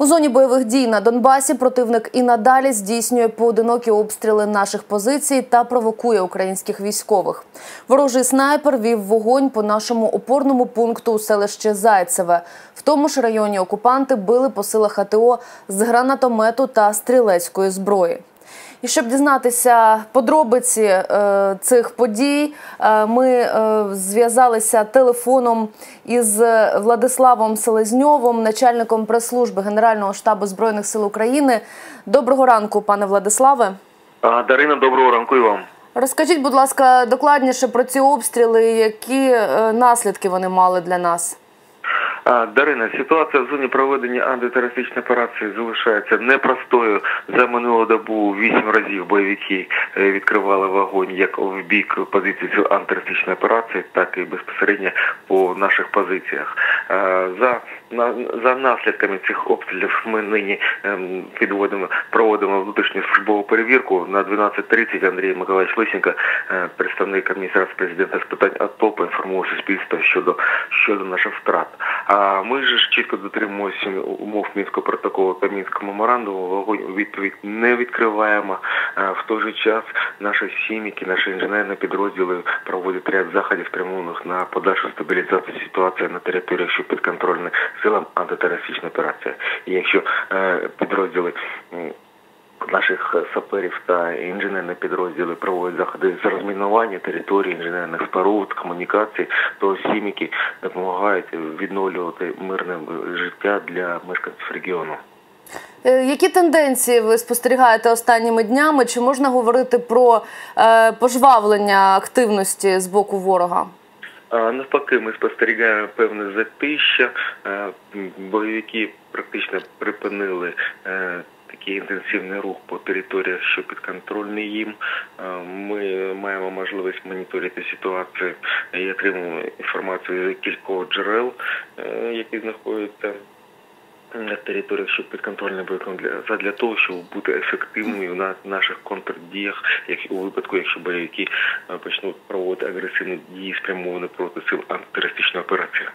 У зоні бойових дій на Донбасі противник і надалі здійснює поодинокі обстріли наших позицій та провокує українських військових. Ворожий снайпер вів вогонь по нашому опорному пункту у селищі Зайцеве. В тому ж районі окупанти били по силах АТО з гранатомету та стрілецької зброї. І щоб дізнатися подробиці е, цих подій, е, ми е, зв'язалися телефоном із Владиславом Селезньовим, начальником прес-служби Генерального штабу збройних сил України. Доброго ранку, пане Владиславе. А, Дарина, доброго ранку і вам. Розкажіть, будь ласка, докладніше про ці обстріли, які е, наслідки вони мали для нас. Дарина, ситуація в зоні проведення антитерористичної операції залишається непростою. За минулу добу вісім разів бойовики е, відкривали вогонь як в бік позиції антитерористичної операції, так і безпосередньо по наших позиціях. А, За на за наслідками цих обстрілів ми нині ем, підводимо проводимо внутрішню службову перевірку на 12.30 Андрій Миколаївич Лисенко, е, представник адміністрації президента з питань АТО, поінформував суспільство щодо щодо наших втрат. А ми ж чітко дотримуємося умов мінського протоколу та мінського меморандуму. Вогонь у відповідь не відкриваємо. В той же час наші хіміки, наші інженерні підрозділи проводять ряд заходів, спрямованих на подальшу стабілізацію ситуації на території, що підконтрольна силам антитерористичної операції. І якщо е, підрозділи Наших саперів та інженерні підрозділи проводять заходи з розмінування території інженерних споруд, комунікацій, то хіміки допомагають відновлювати мирне життя для мешканців регіону. Е, які тенденції ви спостерігаєте останніми днями? Чи можна говорити про е, пожвавлення активності з боку ворога? Навпаки, ми спостерігаємо певне затища. Е, бойовики практично припинили такий інтенсивний рух по територіях, що підконтрольні їм. Ми маємо можливість моніторити ситуацію і отримуємо інформацію з кількох джерел, е, які знаходяться. На територіях, що підконтрольне бойовикам для для того, щоб бути ефективними на наших контрдіях, як у випадку, якщо бойовики почнуть проводити агресивні дії спрямовані проти сил антитерористичної операції.